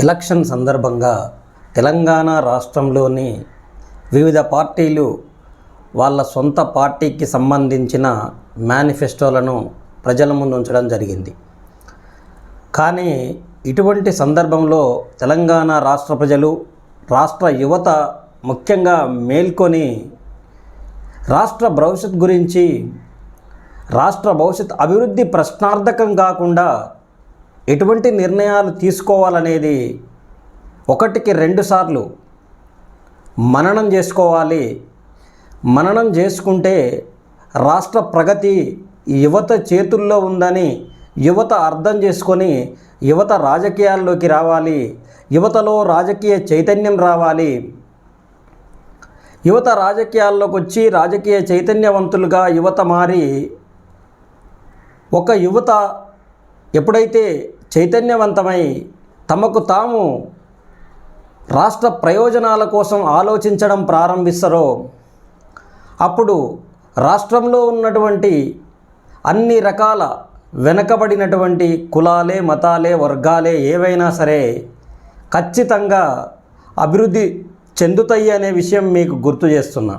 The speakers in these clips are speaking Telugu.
ఎలక్షన్ సందర్భంగా తెలంగాణ రాష్ట్రంలోని వివిధ పార్టీలు వాళ్ళ సొంత పార్టీకి సంబంధించిన మేనిఫెస్టోలను ప్రజల ముందు ఉంచడం జరిగింది. కానీ ఇటువంటి సందర్భంలో తెలంగాణ రాష్ట్ర ప్రజలు రాష్ట్ర యువత ముఖ్యంగా మేల్కొని రాష్ట్ర భవిష్యత్ గురించి రాష్ట్ర భవిష్యత్ అభివృద్ధి ప్రశ్నార్థకం కాకుండా ఎటువంటి నిర్ణయాలు తీసుకోవాలనేది ఒకటికి రెండు సార్లు మననం చేసుకోవాలి. మననం చేసుకుంటే రాష్ట్ర ప్రగతి యువత చేతుల్లో ఉందని యువత అర్థం చేసుకొని యువత రాజకీయాల్లోకి రావాలి. యువతలో రాజకీయ చైతన్యం రావాలి. యువత రాజకీయాల్లోకి వచ్చి రాజకీయ చైతన్యవంతులుగా యువత మారి ఒక యువత ఎప్పుడైతే చైతన్యవంతమై తమకు తాము రాష్ట్ర ప్రయోజనాల కోసం ఆలోచించడం ప్రారంభిస్తారో అప్పుడు రాష్ట్రంలో ఉన్నటువంటి అన్ని రకాల వెనకబడినటువంటి కులాలే మతాలే వర్గాలే ఏవైనా సరే ఖచ్చితంగా అభివృద్ధి చెందుతాయి అనే విషయం మీకు గుర్తు చేస్తున్నా.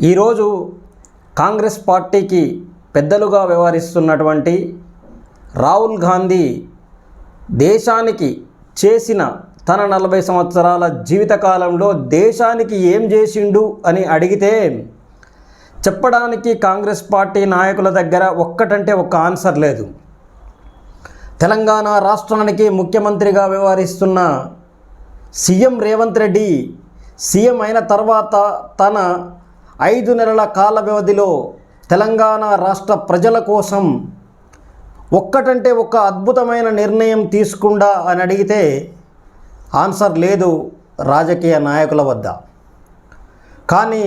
ఈరోజు కాంగ్రెస్ పార్టీకి పెద్దలుగా వ్యవహరిస్తున్నటువంటి రాహుల్ గాంధీ దేశానికి చేసిన తన నలభై సంవత్సరాల జీవితకాలంలో దేశానికి ఏం చేసిండు అని అడిగితే చెప్పడానికి కాంగ్రెస్ పార్టీ నాయకుల దగ్గర ఒక్కటంటే ఒక్క ఆన్సర్ లేదు. తెలంగాణ రాష్ట్రానికి ముఖ్యమంత్రిగా వ్యవహరిస్తున్న సీఎం రేవంత్ రెడ్డి సీఎం అయిన తర్వాత తన ఐదు నెలల కాల వ్యవధిలో తెలంగాణ రాష్ట్ర ప్రజల కోసం ఒక్కటంటే ఒక అద్భుతమైన నిర్ణయం తీసుకుండా అని అడిగితే ఆన్సర్ లేదు రాజకీయ నాయకుల వద్ద. కానీ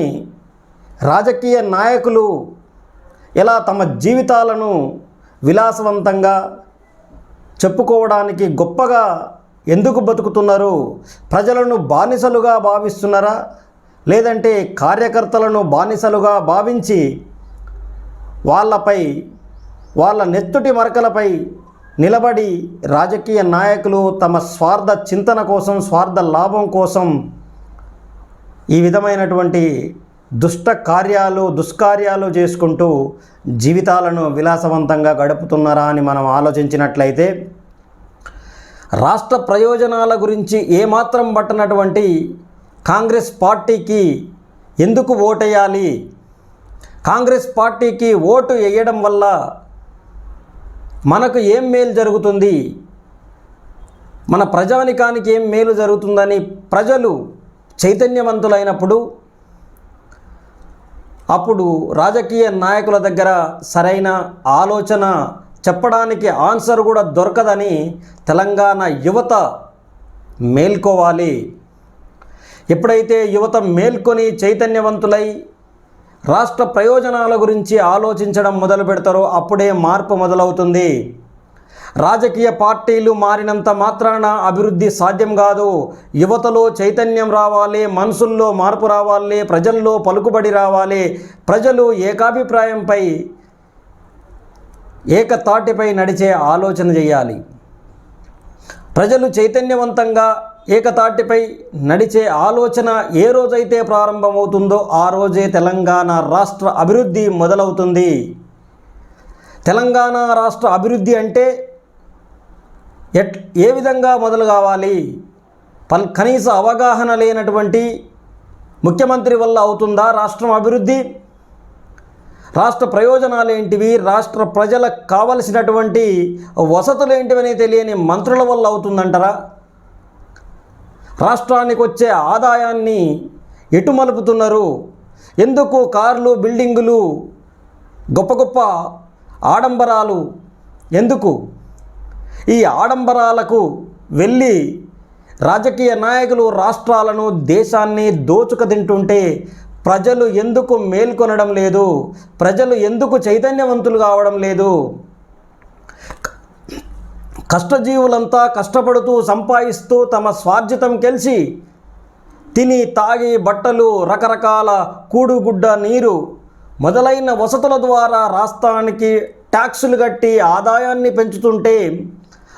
రాజకీయ నాయకులు ఎలా తమ జీవితాలను విలాసవంతంగా చెప్పుకోవడానికి గొప్పగా ఎందుకు బతుకుతున్నారు ప్రజలను బానిసలుగా భావిస్తున్నారా లేదంటే కార్యకర్తలను బానిసలుగా భావించి వాళ్ళపై వాళ్ళ నెత్తుటి మరకలపై నిలబడి రాజకీయ నాయకులు తమ స్వార్థ చింతన కోసం స్వార్థ లాభం కోసం ఈ విధమైనటువంటి దుష్ట కార్యాలు దుష్కార్యాలు చేసుకుంటూ జీవితాలను విలాసవంతంగా గడుపుతున్నారా అని మనం ఆలోచించినట్లయితే రాష్ట్ర ప్రయోజనాల గురించి ఏమాత్రం పట్టనటువంటి కాంగ్రెస్ పార్టీకి ఎందుకు ఓటేయాలి? కాంగ్రెస్ పార్టీకి ఓటు వేయడం వల్ల మనకు ఏం మేలు జరుగుతుంది? మన ప్రజానికానికి ఏం మేలు జరుగుతుందని ప్రజలు చైతన్యవంతులైనప్పుడు అప్పుడు రాజకీయ నాయకుల దగ్గర సరైన ఆలోచన చెప్పడానికి ఆన్సర్ కూడా దొరకదని తెలంగాణ యువత మేల్కోవాలి. ఎప్పుడైతే యువత మేల్కొని చైతన్యవంతులై రాష్ట్ర ప్రయోజనాల గురించి ఆలోచించడం మొదలు పెడతారో అప్పుడే మార్పు మొదలవుతుంది. రాజకీయ పార్టీలు మారినంత మాత్రాన అభివృద్ధి సాధ్యం కాదు. యువతలో చైతన్యం రావాలి మనసుల్లో మార్పు రావాలి ప్రజల్లో పలుకుబడి రావాలి. ప్రజలు ఏకాభిప్రాయంపై ఏకతాటిపై నడిచే ఆలోచన చేయాలి. ప్రజలు చైతన్యవంతంగా ఏకతాటిపై నడిచే ఆలోచన ఏ రోజైతే ప్రారంభమవుతుందో ఆ రోజే తెలంగాణ రాష్ట్ర అభివృద్ధి మొదలవుతుంది. తెలంగాణ రాష్ట్ర అభివృద్ధి అంటే ఎట్ ఏ విధంగా మొదలు కావాలి? పల్ కనీస అవగాహన లేనటువంటి ముఖ్యమంత్రి వల్ల అవుతుందా రాష్ట్రం అభివృద్ధి? రాష్ట్ర ప్రయోజనాలు ఏంటివి? రాష్ట్ర ప్రజలకు కావలసినటువంటి వసతులు ఏంటివని తెలియని మంత్రుల వల్ల అవుతుందంటారా? రాష్ట్రానికి వచ్చే ఆదాయాన్ని ఎటు మలుపుతున్నారు? ఎందుకు కార్లు బిల్డింగులు గొప్ప గొప్ప ఆడంబరాలు? ఎందుకు? ఈ ఆడంబరాలకు వెళ్ళి రాజకీయ నాయకులు రాష్ట్రాలను దేశాన్ని దోచుక తింటుంటే ప్రజలు ఎందుకు మేల్కొనడం లేదు? ప్రజలు ఎందుకు చైతన్యవంతులు కావడం లేదు? కష్టజీవులంతా కష్టపడుతూ సంపాదిస్తూ తమ స్వార్జితం కలిసి తిని తాగి బట్టలు రకరకాల కూడుగుడ్డ నీరు మొదలైన వసతుల ద్వారా రాష్ట్రానికి ట్యాక్సులు కట్టి ఆదాయాన్ని పెంచుతుంటే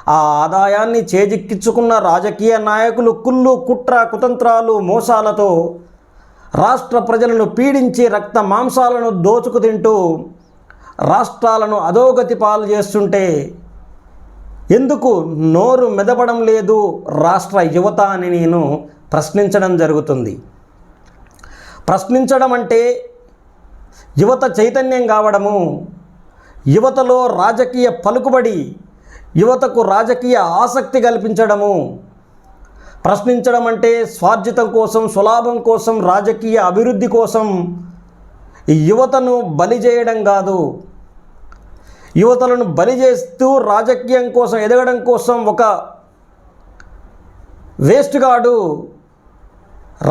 ఆ ఆదాయాన్ని చేజిక్కించుకున్న రాజకీయ నాయకులు కుళ్ళు కుట్ర కుతంత్రాలు మోసాలతో రాష్ట్ర ప్రజలను పీడించి రక్త మాంసాలను దోచుకు తింటూ రాష్ట్రాలను అధోగతి పాలు చేస్తుంటే ఎందుకు నోరు మెదపడం లేదు రాష్ట్ర యువత అని నేను ప్రశ్నించడం జరుగుతుంది. ప్రశ్నించడం అంటే యువత చైతన్యం కావడము యువతలో రాజకీయ పలుకుబడి యువతకు రాజకీయ ఆసక్తి కల్పించడము. ప్రశ్నించడం అంటే స్వార్జితం కోసం స్వలాభం కోసం రాజకీయ అభివృద్ధి కోసం యువతను బలి చేయడం కాదు. యువతలను బలి చేస్తూ రాజకీయం కోసం ఎదగడం కోసం ఒక వేస్ట్ గాడు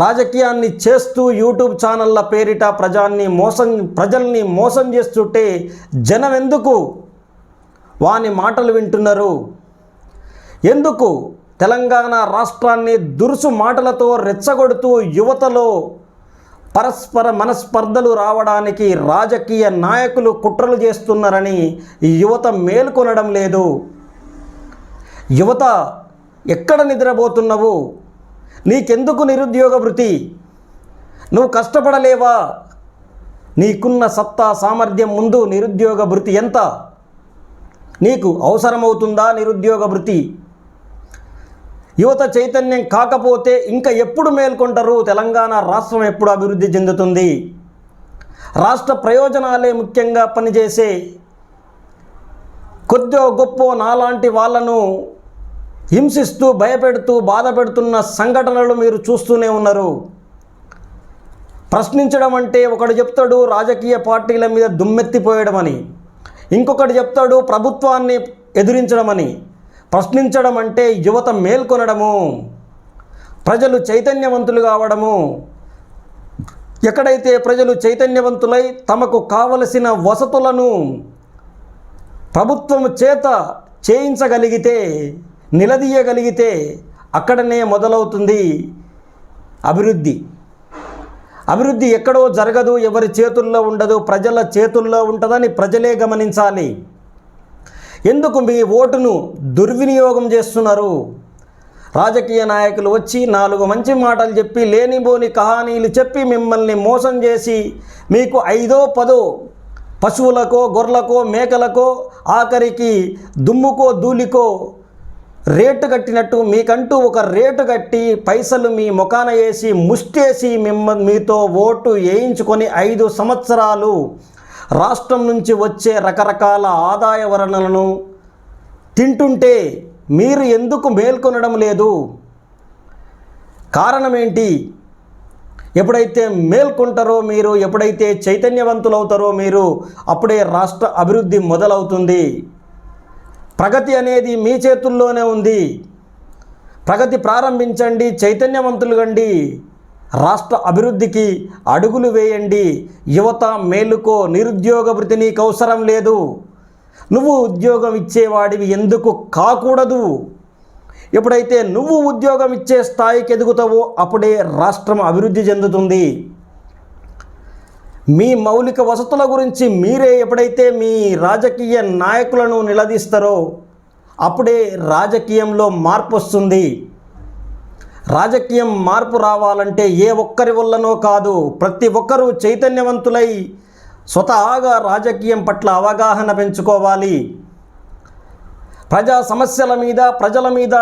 రాజకీయాన్ని చేస్తూ యూట్యూబ్ ఛానళ్ళ పేరిట ప్రజాన్ని మోసం ప్రజల్ని మోసం చేస్తుంటే జనం ఎందుకు వాని మాటలు వింటున్నారు? ఎందుకు తెలంగాణ రాష్ట్రాన్ని దురుసు మాటలతో రెచ్చగొడుతూ యువతలో పరస్పర మనస్పర్ధలు రావడానికి రాజకీయ నాయకులు కుట్రలు చేస్తున్నారని యువత మేల్కొనడం లేదు. యువత ఎక్కడ నిద్రపోతున్నావు? నీకెందుకు నిరుద్యోగ వృత్తి? నువ్వు కష్టపడలేవా? నీకున్న సత్తా సామర్థ్యం ముందు నిరుద్యోగ వృత్తి ఎంత? నీకు అవసరమవుతుందా నిరుద్యోగ వృత్తి? యువత చైతన్యం కాకపోతే ఇంకా ఎప్పుడు మేల్కొంటారు? తెలంగాణ రాష్ట్రం ఎప్పుడు అభివృద్ధి చెందుతుంది? రాష్ట్ర ప్రయోజనాలే ముఖ్యంగా పనిచేసే కొద్దో గొప్ప నాలాంటి వాళ్ళను హింసిస్తూ భయపెడుతూ బాధ పెడుతున్న సంఘటనలు మీరు చూస్తూనే ఉన్నారు. ప్రశ్నించడం అంటే ఒకడు చెప్తాడు రాజకీయ పార్టీల మీద దుమ్మెత్తిపోయడమని. ఇంకొకటి చెప్తాడు ప్రభుత్వాన్ని ఎదిరించడమని. ప్రశ్నించడం అంటే యువత మేల్కొనడము ప్రజలు చైతన్యవంతులు కావడము. ఎక్కడైతే ప్రజలు చైతన్యవంతులై తమకు కావలసిన వసతులను ప్రభుత్వం చేత చేయించగలిగితే నిలదీయగలిగితే అక్కడనే మొదలవుతుంది అభివృద్ధి. అభివృద్ధి ఎక్కడో జరగదు ఎవరి చేతుల్లో ఉండదు ప్రజల చేతుల్లో ఉంటుందని ప్రజలే గమనించాలి. ఎందుకు మీ ఓటును దుర్వినియోగం చేస్తున్నారు? రాజకీయ నాయకులు వచ్చి నాలుగు మంచి మాటలు చెప్పి లేనిపోని కహానీలు చెప్పి మిమ్మల్ని మోసం చేసి మీకు ఐదో పదో పశువులకో గొర్రెలకో మేకలకో ఆఖరికి దుమ్ముకో ధూళికో రేటు కట్టినట్టు మీకంటూ ఒక రేటు కట్టి పైసలు మీ ముఖాన వేసి ముష్టేసి మిమ్మ మీతో ఓటు వేయించుకొని ఐదు సంవత్సరాలు రాష్ట్రం నుంచి వచ్చే రకరకాల ఆదాయ వనరులను తింటుంటే మీరు ఎందుకు మేల్కొనడం లేదు? కారణం ఏంటి ఎప్పుడైతే మేల్కొంటారో మీరు ఎప్పుడైతే చైతన్యవంతులవుతారో మీరు అప్పుడే రాష్ట్ర అభివృద్ధి మొదలవుతుంది. ప్రగతి అనేది మీ చేతుల్లోనే ఉంది. ప్రగతి ప్రారంభించండి చైతన్యవంతులుగండి రాష్ట్ర అభివృద్ధికి అడుగులు వేయండి. యువత మేలుకో నిరుద్యోగ వృత్తి నీకు అవసరం లేదు. నువ్వు ఉద్యోగం ఇచ్చేవాడివి ఎందుకు కాకూడదు? ఎప్పుడైతే నువ్వు ఉద్యోగం ఇచ్చే స్థాయికి ఎదుగుతావో అప్పుడే రాష్ట్రం అభివృద్ధి చెందుతుంది. మీ మౌలిక వసతుల గురించి మీరే ఎప్పుడైతే మీ రాజకీయ నాయకులను నిలదీస్తారో అప్పుడే రాజకీయంలో మార్పు వస్తుంది. రాజకీయం మార్పు రావాలంటే ఏ ఒక్కరి వల్లనో కాదు ప్రతి ఒక్కరూ చైతన్యవంతులై స్వతహాగా రాజకీయం పట్ల అవగాహన పెంచుకోవాలి. ప్రజా సమస్యల మీద ప్రజల మీద